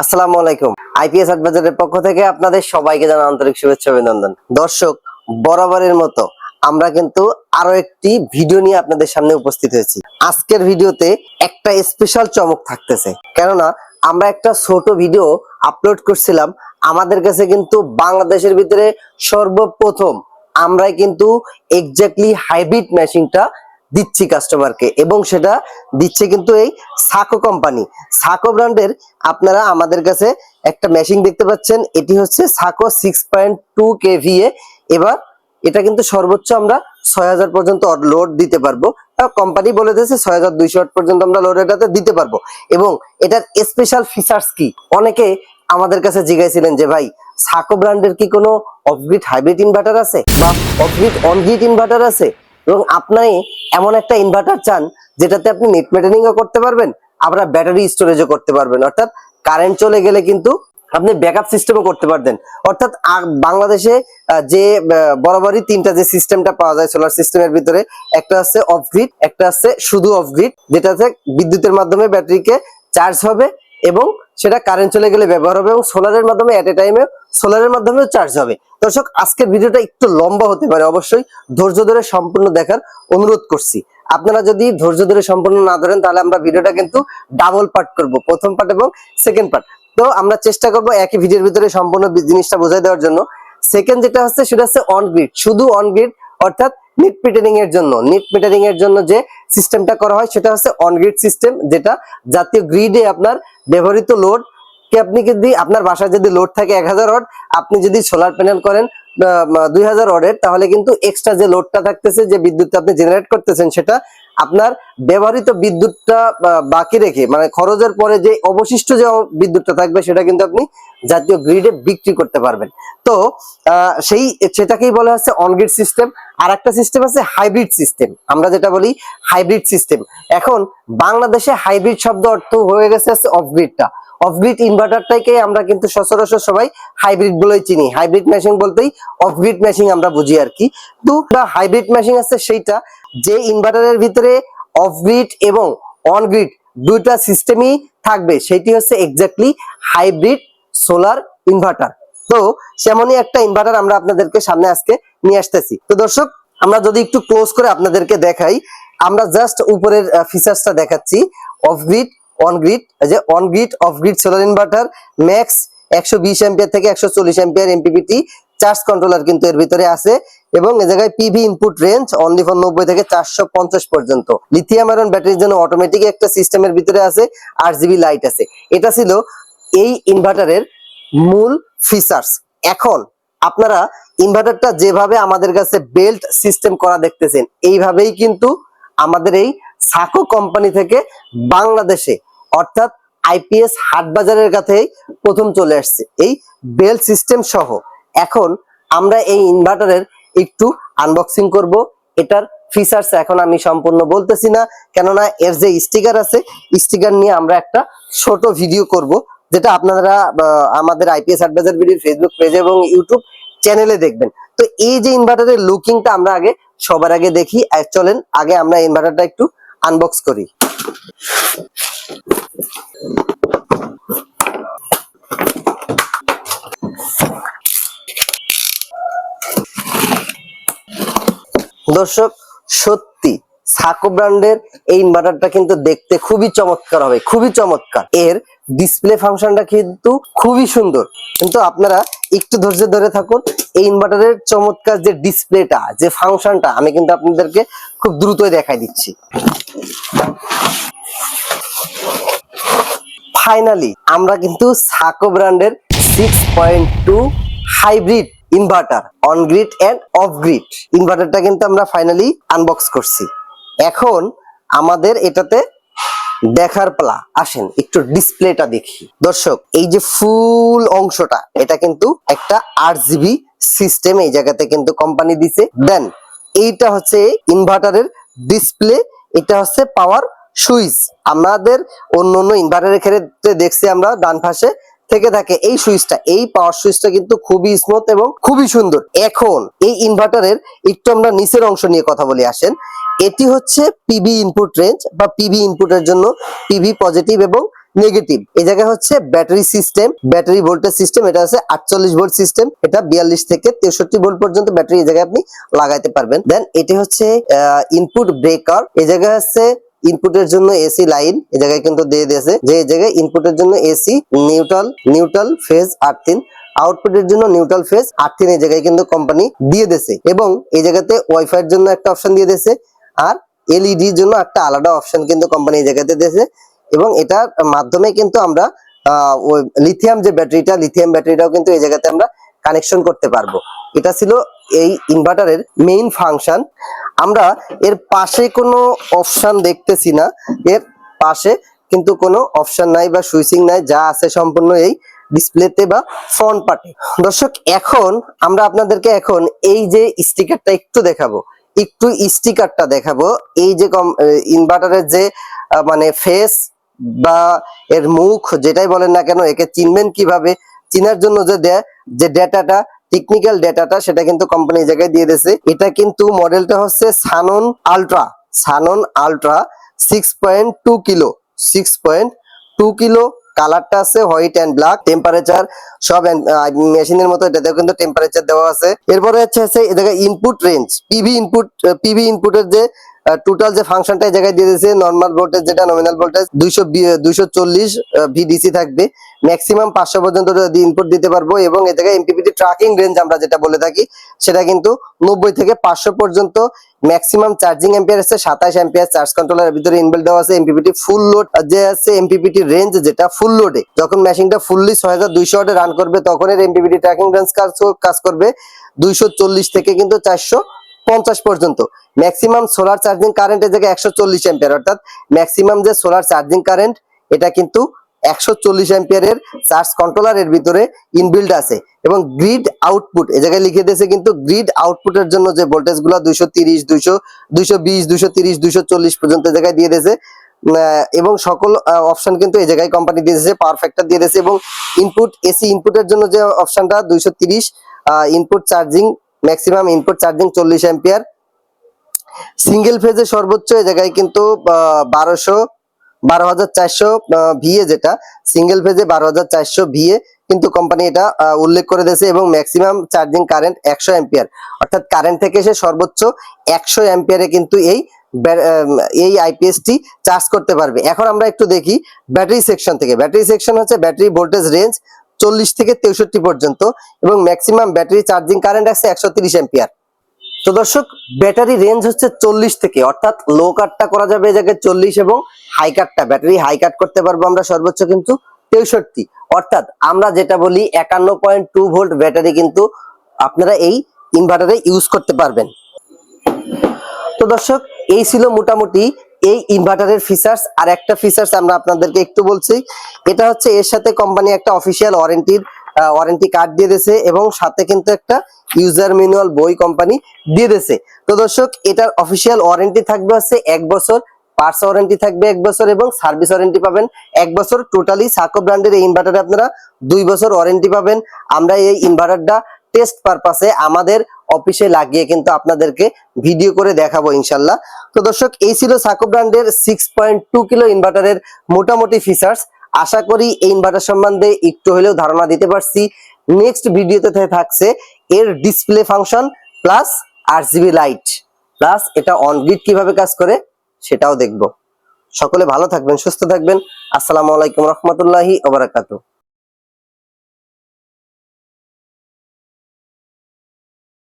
আসসালামু আলাইকুম। আইপিএস অ্যাডভাইজারের পক্ষ থেকে আপনাদের সবাইকে জানা আন্তরিক শুভেচ্ছা, অভিনন্দন। দর্শক, বরাবরের মতো আমরা কিন্তু আরও একটি ভিডিও নিয়ে আপনাদের সামনে উপস্থিত হয়েছি। আজকের ভিডিওতে একটা স্পেশাল চমক থাকতেছে। কেননা, আমরা একটা ছোট ভিডিও আপলোড করছিলাম। আমাদের কাছে কিন্তু বাংলাদেশের ভিতরে সর্বপ্রথম আমরাই কিন্তু এক্স্যাক্টলি হাইব্রিড মেশিনটা দিচ্ছি কাস্টমারকে এবং সেটা দিচ্ছে কিন্তু এই সাকো কোম্পানি সাকো ব্র্যান্ডের আপনারা আমাদের কাছে একটা মেশিন দেখতে পাচ্ছেন, এটি হচ্ছে Sako six point two KVA এবার এটা কিন্তু সর্বোচ্চ আমরা ছয় হাজার পর্যন্ত লোড দিতে পারব। কোম্পানি বলে দিয়েছে ছয় হাজার দুইশো ওয়াট পর্যন্ত আমরা লোড এটাতে দিতে পারব। এবং এটার স্পেশাল ফিচার্স কি? অনেকে আমাদের কাছে জিজ্ঞাসিলেন যে, ভাই সাকো ব্র্যান্ডের কি কোনো অফগ্রিড হাইব্রিড ইনভার্টার আছে? বা অফগ্রিড অনগ্রিড ইনভার্টার আছে? এবং আপনি এমন একটা ইনভার্টার চান, যেটাতে আপনি নেট মেটারিংও করতে পারবেন আবার ব্যাটারি স্টোরেজও করতে পারবেন। অর্থাৎ কারেন্ট চলে গেলে কিন্তু আপনি ব্যাকআপ সিস্টেমও করতে পারতেন। অর্থাৎ বাংলাদেশে যে বরাবরই তিনটা যে সিস্টেমটা পাওয়া যায় সোলার সিস্টেমের ভিতরে, একটা আছে অফ গ্রিড একটা আছে শুধু অফ গ্রিড যেটাতে বিদ্যুতের মাধ্যমে ব্যাটারিকে চার্জ হবে এবং সেটা কারেন্ট চলে গেলে ব্যবহার হবে এবং সোলারের মাধ্যমে এট এ টাইমে সোলারের মাধ্যমেও চার্জ হবে। দর্শক, আজকের ভিডিওটা একটু লম্বা হতে পারে অবশ্যই। ধৈর্য ধরে সম্পূর্ণ দেখার অনুরোধ করছি। আপনারা যদি ধৈর্য ধরে সম্পূর্ণ না ধরেন, তাহলে আমরা ভিডিওটা কিন্তু ডাবল পার্ট করব। প্রথম পার্ট এবং সেকেন্ড পার্ট তো আমরা চেষ্টা করব একই ভিডিওর ভিতরে সম্পূর্ণ জিনিসটা বোঝাই দেওয়ার জন্য। সেকেন্ড যেটা হচ্ছে, সেটা হচ্ছে অন গ্রিড শুধু অন গ্রিড অর্থাৎ নিট মিটারিং এর জন্য নিট মিটারিং এর জন্য যে সিস্টেমটা করা হয় সেটা হচ্ছে অনগ্রিড সিস্টেম যেটা জাতীয় গ্রিডে আপনার ব্যবহৃত লোড কে আপনি যদি আপনার বাসায় যদি লোড থাকে এক হাজার ওয়াট, আপনি যদি সোলার প্যানেল করেন দুই হাজার ওয়াটের তাহলে কিন্তু এক্সট্রা যে লোডটা থাকতেছে, যে বিদ্যুৎটা আপনি জেনারেট করতেছেন, সেটা আপনার ব্যবহৃত বিদ্যুৎটা বাকি রেখে মানে খরচের পরে যে অবশিষ্ট যে বিদ্যুৎটা থাকবে, সেটা কিন্তু আপনি জাতীয় গ্রিডে বিক্রি করতে পারবেন। তো সেই, সেটাকেই বলা হচ্ছে অনগ্রিড সিস্টেম আর একটা সিস্টেম আছে হাইব্রিড সিস্টেম আমরা যেটা বলি হাইব্রিড সিস্টেম এখন বাংলাদেশে হাইব্রিড শব্দ অর্থ হয়ে গেছে অফগ্রিডটা অফগ্রিড ইনভার্টারটাকে আমরা কিন্তু সচরাচর সবাই হাইব্রিড বলেই চিনি। হাইব্রিড মেশিন বলতেই অফগ্রিড মেশিন আমরা বুঝি আর কি। তো হাইব্রিড মেশিন আছে সেইটা, যে ইনভার্টারের ভিতরে অফগ্রিড এবং অনগ্রিড দুইটা সিস্টেমই থাকবে সেটি হচ্ছে এক্স্যাক্টলি হাইব্রিড সোলার ইনভার্টার তো সেমনই একটা ইনভার্টার আমরা আপনাদেরকে সামনে আজকে নিয়ে আসতেছি। তো দর্শক, আমরা যদি একটু ক্লোজ করে আপনাদেরকে দেখাই, আমরা জাস্ট উপরের ফিচার্সটা দেখাচ্ছি অফ গ্রিড অন গ্রিড যে on grid off grid solar inverter max একশো বিশ এম্পিয়ার থেকে একশো চল্লিশ এম্পিয়ার এমপিপিটি চার্জ কন্ট্রোলার কিন্তু এর ভিতরে আছে। এবং এ জায়গায় PV input range only for নব্বই থেকে চারশো পঞ্চাশ পর্যন্ত। লিথিয়াম আয়রন ব্যাটারির জন্য অটোমেটিক একটা সিস্টেমের ভিতরে আছে আর জিবি লাইট আছে। এটা ছিল এই ইনভার্টারের মূল ফিচার্স এখন আপনারা ইনভার্টারটা যেভাবে আমাদের কাছে বেল্ট সিস্টেম করা দেখতেছেন, এইভাবেই কিন্তু আমাদের এই সাকো কোম্পানি থেকে বাংলাদেশে, অর্থাৎ আইপিএস হাট বাজারের কাছে প্রথম চলে আসছে। এই বেল সিস্টেম সহ এখন আমরা এই ইনভার্টারের একটু আনবক্সিং করব। এটার ফিচার্স এখন আমি সম্পূর্ণ বলতেছি না, কেননা এর যে স্টিকার আছে, স্টিকার নিয়ে আমরা একটা ছোট ভিডিও করব, যেটা আপনারা আমাদের IPS adviser video Facebook page এবং ইউটিউব চ্যানেলে দেখবেন। তো এই যে ইনভার্টারের লুকিংটা আমরা আগে, সবার আগে দেখি। চলেন, আগে আমরা ইনভার্টারটা একটু আনবক্স করি। দর্শক সত্যি সাকো ব্র্যান্ডের এই ইনভার্টারটা কিন্তু দেখতে খুবই চমৎকার হবে, খুবই চমৎকার। এর ডিসপ্লে ফাংশনটা কিন্তু খুবই সুন্দর। কিন্তু আপনারা একটু ধৈর্য ধরে থাকুন, এই ইনভার্টারের চমৎকার যে ডিসপ্লেটা যে ফাংশনটা আমি কিন্তু আপনাদেরকে খুব দ্রুতই দেখাই দিচ্ছি। ফাইনালি আমরা কিন্তু সাকো ব্র্যান্ডের six point two hybrid inverter on grid and off grid ইনভার্টারটা কিন্তু আমরা ফাইনালি আনবক্স করছি। এখন আমাদের এটাতে দেখার পালা, আসেন, একটু ডিসপ্লেটা দেখি। দর্শক, এই যে ফুল অংশটা, এটা কিন্তু একটা আট জিবি সিস্টেম, এই জায়গাতে কিন্তু কোম্পানি দিছে। দেন, এইটা হচ্ছে ইনভার্টারের ডিসপ্লে, এটা হচ্ছে পাওয়ার সুইচ। আমাদের অন্য অন্য ইনভার্টারের ক্ষেত্রে দেখছি আমরা, ডান পাশে থেকে থাকে এই সুইচটা। এই পাওয়ার সুইচটা কিন্তু খুবই স্মুথ এবং খুবই সুন্দর। এখন, এই ইনভার্টারের একটু আমরা নিচের অংশ নিয়ে কথা বলে, আসেন। এটি হচ্ছে পিবি ইনপুট রেঞ্জ বা পিবি ইনপুটের জন্য পিবি পজিটিভ এবং নেগেটিভ এই জায়গায় হচ্ছে battery system battery voltage system এটা হচ্ছে আটচল্লিশ ভোল্ট সিস্টেম এটা বিয়াল্লিশ থেকে তেষট্টি ভোল্ট পর্যন্ত ব্যাটারি এই জায়গায় আপনি লাগাইতে পারবেন। দেন এটি হচ্ছে ইনপুট ব্রেকার এই জায়গায় হচ্ছে ইনপুটের জন্য এসি লাইন এই জায়গায় কিন্তু দিয়ে দিয়েছে যে এই জায়গায় ইনপুটের জন্য AC neutral neutral phase earthing আউটপুটের জন্য নিউট্রাল ফেজ আর্থিন এই জায়গায় কিন্তু কোম্পানি দিয়ে দিয়েছে। এবং এই জায়গাতে ওয়াইফাই এর জন্য একটা অপশন দিয়ে দিয়েছে। আর এলইডি জন্য একটা আলাদা অপশন কিন্তু কোম্পানি এই জায়গাতে দিয়েছে। এবং এটার মাধ্যমে কিন্তু আমরা ওই লিথিয়াম যে ব্যাটারিটা লিথিয়াম ব্যাটারিটাও কিন্তু এই জায়গাতে আমরা কানেকশন করতে পারব। এটা ছিল এই ইনভার্টারের মেইন ফাংশন আমরা এর পাশে কোনো অপশন দেখতেছি না। এর পাশে কিন্তু কোনো অপশন নাই বা সুইচিং নাই, যা আছে সম্পূর্ণ এই ডিসপ্লেতে বা ফ্রন্ট পার্টে দর্শক, এখন আমরা আপনাদেরকে এখন এই যে স্টিকারটা একটু দেখাবো। একটু স্টিকারটা দেখাবো। এই যে কম ইনভার্টারের যে মানে ফেস বা এর মুখ যেটাই বলেন না কেন, একে চিনবেন কীভাবে? চিনার জন্য যে দেয় যে ডেটাটা টেকনিক্যাল ডেটাটা সেটা কিন্তু কোম্পানি জায়গায় দিয়ে দিয়েছে। এটা কিন্তু মডেলটা হচ্ছে Sunon ultra Sunon ultra six point two kilo six point two kilo কালারটা আছে হোয়াইট এন্ড ব্ল্যাক টেম্পারেচার সব মেশিনের মতো, এটাতেও কিন্তু টেম্পারেচার দেওয়া আছে। এরপরে হচ্ছে হচ্ছে, এই জায়গায় input range PV input PV ইনপুটের যে টোটাল যে ফাংশনটা এই জায়গায় দিয়ে দিয়েছে নর্মাল ভোল্টেজ যেটা নমিনাল ভোল্টেজ দুইশো দুইশো চল্লিশ ভিডিসি থাকবে। ম্যাক্সিমাম পাঁচশো পর্যন্ত ইনপুট দিতে পারব এবং এ জায়গায় এমপিপিটি ট্র্যাকিং রেঞ্জ আমরা যেটা বলে থাকি, সেটা কিন্তু নব্বই থেকে পাঁচশো পর্যন্ত। ম্যাক্সিমাম চার্জিং এম্পিয়ার আছে, সাতাশ এম্পিয়ার চার্জ কন্ট্রোলারের ভিতরে ইনবিল্ড দেওয়া আছে এমপিপিটি ফুল লোড যে আছে এমপিপিটি রেঞ্জ যেটা ফুল লোডে যখন মেশিনটা ফুললি ছয় হাজার দুইশো ওয়াটে রান করবে তখন এর এমপিপিটি ট্র্যাকিং রেঞ্জ কাজ কাজ করবে। দুইশো চল্লিশ থেকে কিন্তু চারশো পঞ্চাশ পর্যন্ত। ম্যাক্সিমাম সোলার চার্জিং কারেন্টের জায়গায় একশো চল্লিশ অ্যাম্পিয়ার অর্থাৎ ম্যাক্সিমাম যে সোলার চার্জিং কারেন্ট এটা কিন্তু একশো চল্লিশ অ্যাম্পিয়ারের চার্জ কন্ট্রোলারের ভিতরে ইনবিল্ড আছে। এবং গ্রিড আউটপুট এ জায়গায় লিখে দিয়েছে কিন্তু গ্রিড আউটপুটের জন্য যে ভোল্টেজগুলো দুইশো তিরিশ, দুইশো দুইশো বিশ, দুইশো তিরিশ, দুইশো চল্লিশ পর্যন্ত জায়গায় দিয়ে দিয়েছে। এবং সকল অপশন কিন্তু এই জায়গায় কোম্পানি দিয়ে দিয়েছে পাওয়ার ফ্যাক্টর দিয়ে দিয়েছে এবং ইনপুট এসি ইনপুটের জন্য যে অপশনটা দুইশো তিরিশ input charging maximum input charging চল্লিশ অ্যাম্পিয়ার সিঙ্গেল ফেজে সর্বোচ্চ এই জায়গায় কিন্তু বারোশো, বারো হাজার চারশো ভিএ যেটা সিঙ্গেল ফেজে বারো হাজার চারশো ভিএ কিন্তু কোম্পানি এটা উল্লেখ করে দিয়েছে এবং ম্যাক্সিমাম চার্জিং কারেন্ট একশো অ্যাম্পিয়ার অর্থাৎ কারেন্ট থেকে এসে সর্বোচ্চ একশো অ্যাম্পিয়ারে কিন্তু এই এই আইপিএসটি চার্জ করতে পারবে। এখন আমরা একটু দেখি ব্যাটারি সেকশন থেকে। ব্যাটারি সেকশন হচ্ছে ব্যাটারি ভোল্টেজ রেঞ্জ চল্লিশ থেকে তেষট্টি পর্যন্ত এবং ম্যাক্সিমাম ব্যাটারি চার্জিং কারেন্ট আছে একশো তিরিশ অ্যাম্পিয়ার তো দর্শক ব্যাটারি রেঞ্জ হচ্ছে চল্লিশ থেকে, অর্থাৎ লো কাটটা করা যাবে এই জায়গায় চল্লিশ এবং হাই কাটটা ব্যাটারি হাই কাট করতে পারব আমরা সর্বোচ্চ কিন্তু তেষট্টি। অর্থাৎ আমরা যেটা বলি একান্ন পয়েন্ট টু ভোল্ট ব্যাটারি কিন্তু আপনারা এই ইনভার্টারে ইউজ করতে পারবেন। তো দর্শক, এই ছিল মোটামুটি এই ইনভার্টারের ফিচার্স আর একটা ফিচার্স আমরা আপনাদেরকে একটু বলছি, এটা হচ্ছে এর সাথে কোম্পানি একটা অফিসিয়াল ওয়ারেন্টির ওয়ারেন্টি কার্ড দিয়ে দিয়েছে এবং সাথে কিন্তু একটা ইউজার ম্যানুয়াল বই কোম্পানি দিয়ে দিয়েছে। তো দর্শক, এটার অফিসিয়াল ওয়ারেন্টি থাকবে হচ্ছে এক বছর পার্টস ওয়ারেন্টি থাকবে এক বছর এবং সার্ভিস ওয়ারেন্টি পাবেন এক বছর। টোটালি সাকো ব্র্যান্ডের এই ইনভার্টারে আপনারা দুই বছর ওয়ারেন্টি পাবেন। আমরা এই ইনভার্টারটা টেস্ট পারপাসে আমাদের অফিসে লাগিয়ে কিন্তু আপনাদেরকে ভিডিও করে দেখাবো ইনশাল্লাহ। তো দর্শক, এই ছিল সাকো ব্র্যান্ডের সিক্স কিলো ইনভার্টারের মোটামুটি ফিচার্স আশা করি এই ইনভার্টার সম্বন্ধে একটু হলেও ধারণা দিতে পারছি। নেক্সট ভিডিওতে থাকছে এর ডিসপ্লে ফাংশন প্লাস আর জিবি লাইট প্লাস এটা অন গ্রিড কীভাবে কাজ করে সেটাও দেখব। সকলে ভালো থাকবেন, সুস্থ থাকবেন। আসসালামু আলাইকুম রহমতুল্লাহি ওবরাকাতু